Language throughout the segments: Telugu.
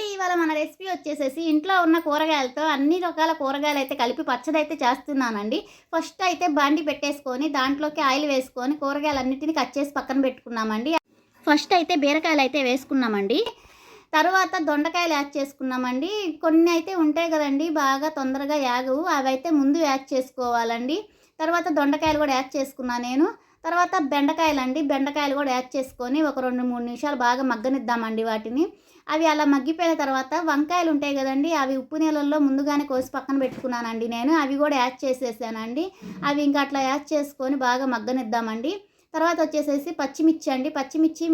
ఇవాళ మన రెసిపీ వచ్చేసేసి ఇంట్లో ఉన్న కూరగాయలతో అన్ని రకాల కూరగాయలు అయితే కలిపి పచ్చడి అయితే చేస్తున్నానండి. ఫస్ట్ అయితే బాండి పెట్టేసుకొని దాంట్లోకి ఆయిల్ వేసుకొని కూరగాయలన్నిటిని కట్ చేసి పక్కన పెట్టుకున్నామండి. ఫస్ట్ అయితే బీరకాయలు అయితే వేసుకున్నామండి. తర్వాత దొండకాయలు యాడ్ చేసుకున్నామండి. కొన్ని అయితే ఉంటాయి కదండి బాగా తొందరగా యాగవు. అవి అయితే ముందు యాడ్ చేసుకోవాలండి. తర్వాత దొండకాయలు కూడా యాడ్ చేసుకున్నాను నేను. తర్వాత బెండకాయలు అండి బెండకాయలు కూడా యాడ్ చేసుకొని ఒక రెండు మూడు నిమిషాలు బాగా మగ్గనిద్దామండి వాటిని. అవి అలా మగ్గిపోయిన తర్వాత వంకాయలు ఉంటాయి కదండి అవి ఉప్పు నీళ్ళల్లో ముందుగానే కోసి పక్కన పెట్టుకున్నానండి నేను. అవి కూడా యాడ్ చేసేసానండి. అవి ఇంకా అట్లా యాడ్ చేసుకొని బాగా మగ్గనిద్దామండి. తర్వాత వచ్చేసేసి పచ్చిమిర్చి అండి. పచ్చిమిర్చి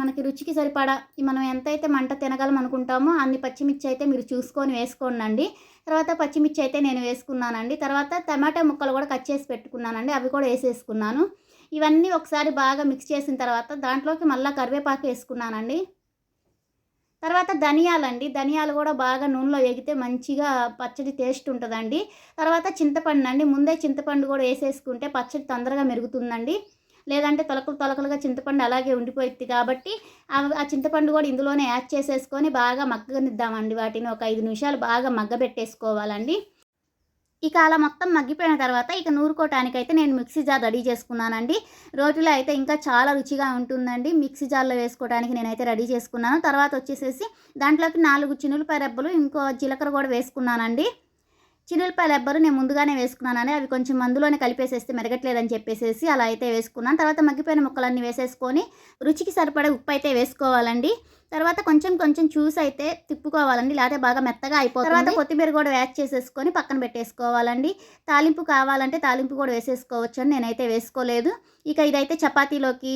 మనకి రుచికి సరిపడా మనం ఎంతైతే మంట తినగలం అనుకుంటామో అన్ని పచ్చిమిర్చి అయితే మీరు చూసుకొని వేసుకోండి తర్వాత పచ్చిమిర్చి అయితే నేను వేసుకున్నానండి. తర్వాత టమాటా ముక్కలు కూడా కట్ చేసి పెట్టుకున్నానండి. అవి కూడా వేసేసుకున్నాను. ఇవన్నీ ఒకసారి బాగా మిక్స్ చేసిన తర్వాత దాంట్లోకి మళ్ళీ కరివేపాకు వేసుకున్నానండి. తర్వాత ధనియాలండి. ధనియాలు కూడా బాగా నూనెలో ఎగితే మంచిగా పచ్చడి టేస్ట్ ఉంటుందండి. తర్వాత చింతపండు అండి ముందే చింతపండు కూడా వేసేసుకుంటే పచ్చడి తొందరగా మెరుగుతుందండి. లేదంటే తొలకలు తొలకలుగా చింతపండు అలాగే ఉండిపోయింది కాబట్టి ఆ- ఆ చింతపండు కూడా ఇందులోనే యాడ్ చేసేసుకొని బాగా మగ్గనిద్దామండి వాటిని. ఒక ఐదు నిమిషాలు బాగా మగ్గబెట్టేసుకోవాలండి. ఇక అలా మొత్తం మగ్గిపోయిన తర్వాత ఇక నూరుకోవటానికైతే నేను మిక్సీ జార్ రెడీ చేసుకున్నానండి. రోటిలో అయితే ఇంకా చాలా రుచిగా ఉంటుందండి. మిక్సీ జార్లో వేసుకోవడానికి నేనైతే రెడీ చేసుకున్నాను. తర్వాత వచ్చేసేసి దాంట్లోకి నాలుగు చినులు రెబ్బలు ఇంకో జీలకర్ర కూడా వేసుకున్నానండి. చినులపాయలు రెబ్బలు నేను ముందుగానే వేసుకున్నానని అవి కొంచెం మందులోనే కలిపేసేస్తే మెరగట్లేదని చెప్పేసేసి అలా అయితే వేసుకున్నాను. తర్వాత మగ్గిపోయిన ముక్కలన్నీ వేసేసుకొని రుచికి సరిపడే ఉప్పు అయితే వేసుకోవాలండి. తర్వాత కొంచెం కొంచెం చూసి అయితే తిప్పుకోవాలండి. లేకపోతే బాగా మెత్తగా అయిపోతుంది. తర్వాత కొత్తిమీర కూడా యాడ్ చేసేసుకొని పక్కన పెట్టేసుకోవాలండి. తాలింపు కావాలంటే తాలింపు కూడా వేసేసుకోవచ్చు అని నేనైతే వేసుకోలేదు. ఇక ఇదైతే చపాతీలోకి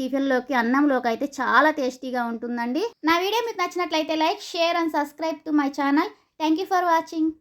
టిఫిన్లోకి అన్నంలోకి అయితే చాలా టేస్టీగా ఉంటుందండి. నా వీడియో మీకు నచ్చినట్లయితే like share and subscribe to my channel. Thank you for watching.